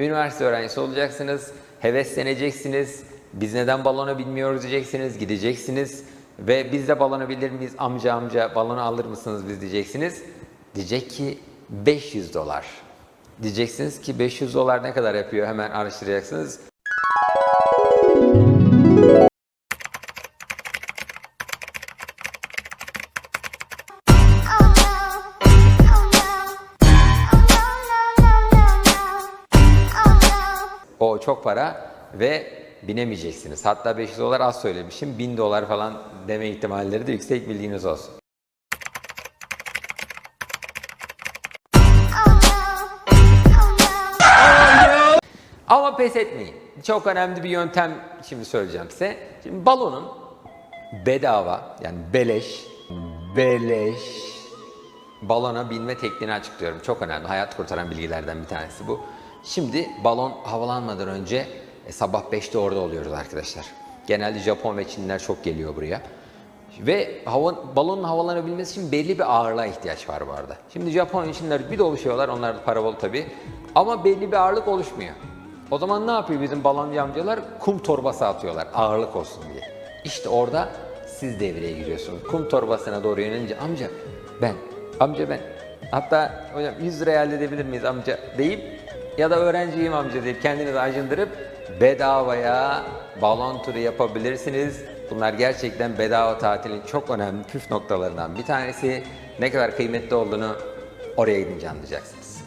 Üniversite öğrencisi olacaksınız, hevesleneceksiniz. Biz neden balona bilmiyoruz diyeceksiniz, gideceksiniz. Ve biz de balona bilir miyiz? Amca amca balonu alır mısınız biz diyeceksiniz. Diyecek ki 500 dolar. Diyeceksiniz ki 500 dolar ne kadar yapıyor hemen araştıracaksınız. O çok para ve binemeyeceksiniz. Hatta 500 dolar az söylemişim. 1000 dolar falan deme ihtimalleri de yüksek bildiğiniz olsun. Ama pes etmeyin. Çok önemli bir yöntem şimdi söyleyeceğim size. Şimdi balonun bedava yani beleş, beleş balona binme tekniğini açıklıyorum. Çok önemli. Hayat kurtaran bilgilerden bir tanesi bu. Şimdi balon havalanmadan önce e, sabah 5'te orada oluyoruz arkadaşlar. Genelde Japon ve Çinliler çok geliyor buraya. Ve hava, balonun havalanabilmesi için belli bir ağırlığa ihtiyaç var bu arada. Şimdi Japon Çinliler bir doluşuyorlar. Onlar da parabalı tabii. Ama belli bir ağırlık oluşmuyor. O zaman ne yapıyor bizim baloncu amcalar? Kum torbası atıyorlar ağırlık olsun diye. İşte orada siz devreye giriyorsunuz. Kum torbasına doğru yönelince amca ben, amca ben. Hatta hocam 100 liraya halledebilir miyiz amca deyip ya da öğrenciyim amca deyip kendinizi acındırıp bedavaya balon turu yapabilirsiniz. Bunlar gerçekten bedava tatilin çok önemli püf noktalarından bir tanesi. Ne kadar kıymetli olduğunu oraya gidince anlayacaksınız.